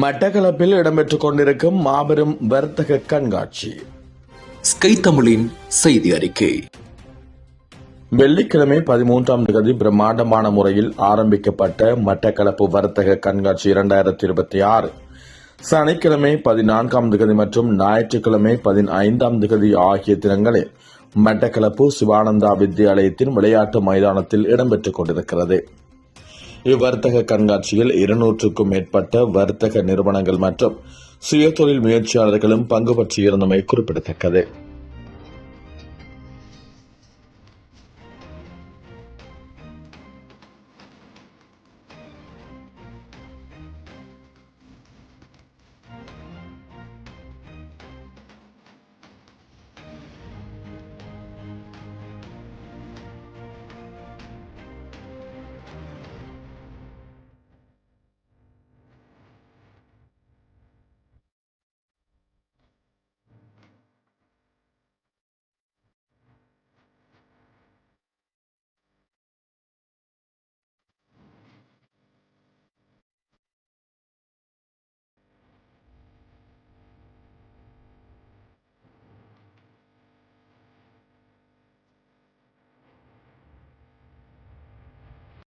மட்டக்களப்பில் இடம்பெற்றுக் கொண்டிருக்கும் மாபெரும் வர்த்தக கண்காட்சி. ஸ்கை தமிழின் செய்தி அறிக்கை. வெள்ளிக்கிழமை பதிமூன்றாம் தேதி பிரம்மாண்டமான முறையில் ஆரம்பிக்கப்பட்ட மட்டக்களப்பு வர்த்தக கண்காட்சி இரண்டாயிரத்தி இருபத்தி ஆறு. சனிக்கிழமை பதினான்காம் திகதி மற்றும் ஞாயிற்றுக்கிழமை பதினைந்தாம் திகதி ஆகிய தினங்களில் மட்டக்களப்பு சிவானந்தா வித்தியாலயத்தின் விளையாட்டு மைதானத்தில் இடம்பெற்றுக் கொண்டிருக்கிறது. இவ்வர்த்தக கண்காட்சியில் இருநூற்றுக்கும் மேற்பட்ட வர்த்தக நிறுவனங்கள் மற்றும் சுயதொழில் முயற்சியாளர்களும் பங்கு பற்றியிருந்தமை குறிப்பிடத்தக்கது.